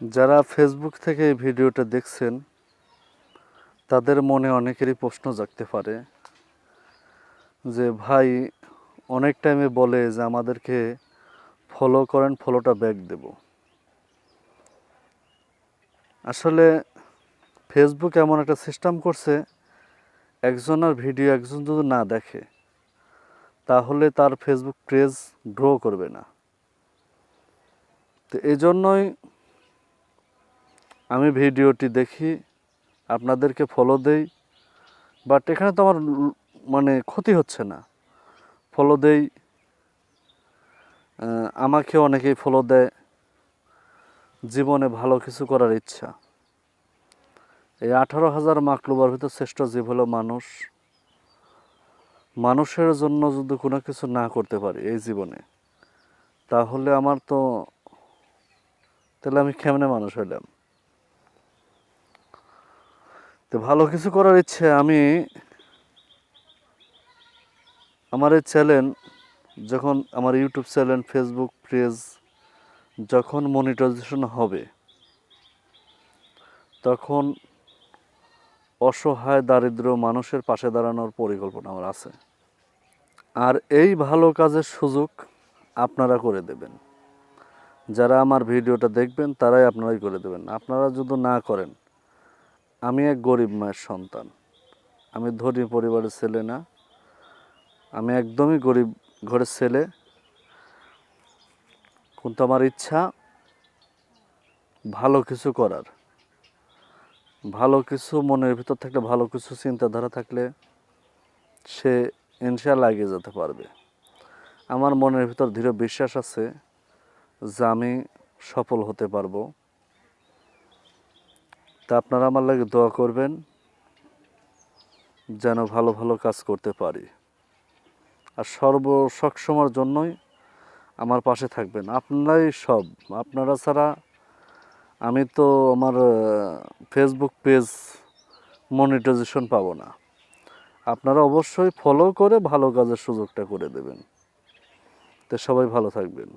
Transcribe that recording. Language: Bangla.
যারা ফেসবুক থেকে এই ভিডিওটা দেখছেন, তাদের মনে অনেকেরই প্রশ্ন জাগতে পারে যে, ভাই, অনেক টাইমে বলে যে আমাদেরকে ফলো করেন ফলোটা ব্যাক দেব। আসলে ফেসবুক এমন একটা সিস্টেম করছে একজনের ভিডিও একজন যদি না দেখে, তাহলে তার ফেসবুক পেজ গ্রো করবে না। তো এই জন্যই আমি ভিডিওটি দেখি, আপনাদেরকে ফলো দেই বাট এখানে তো আমার মানে ক্ষতি হচ্ছে না। ফলো দেই আমাকে অনেকেই ফলো দেয়, জীবনে ভালো কিছু করার ইচ্ছা। এই আঠারো হাজার মাকলুবার ভিতর শ্রেষ্ঠ জীব হলো মানুষ। মানুষের জন্য যদি কোনো কিছু না করতে পারি এই জীবনে, তাহলে আমার তো, তাহলে আমি কেমনে মানুষ হইলাম? তো ভালো কিছু করার ইচ্ছে আমি আমার এই চ্যানেল যখন আমার ইউটিউব চ্যানেল ফেসবুক পেজ যখন মনিটাইজেশন হবে, তখন অসহায় দারিদ্র মানুষের পাশে দাঁড়ানোর পরিকল্পনা আমার আছে। আর এই ভালো কাজের সুযোগ আপনারা করে দেবেন। যারা আমার ভিডিওটা দেখবেন, তারাই আপনারাই করে দেবেন। আপনারা যদি না করেন আমি এক গরিব মায়ের সন্তান। আমি ধনী পরিবারের ছেলে না। আমি একদমই গরিব ঘরের ছেলে। কিন্তু আমার ইচ্ছা ভালো কিছু করার। ভালো কিছু, মনের ভিতর থাকলে ভালো কিছু চিন্তাধারা থাকলে সে ইনশাল্লাহ এগিয়ে যেতে পারবে। আমার মনের ভিতর দৃঢ় বিশ্বাস আছে যে আমি সফল হতে পারব। তা আপনারা আমার লাগে দোয়া করবেন, যেন ভালো ভালো কাজ করতে পারি। আর সর্ব সবসময়ের জন্যই আমার পাশে থাকবেন। আপনারাই সব। আপনারা ছাড়া আমি তো আমার ফেসবুক পেজ মনিটাইজেশন পাবো না। আপনারা অবশ্যই ফলো করে ভালো কাজের সুযোগটা করে দেবেন। তো সবাই ভালো থাকবেন।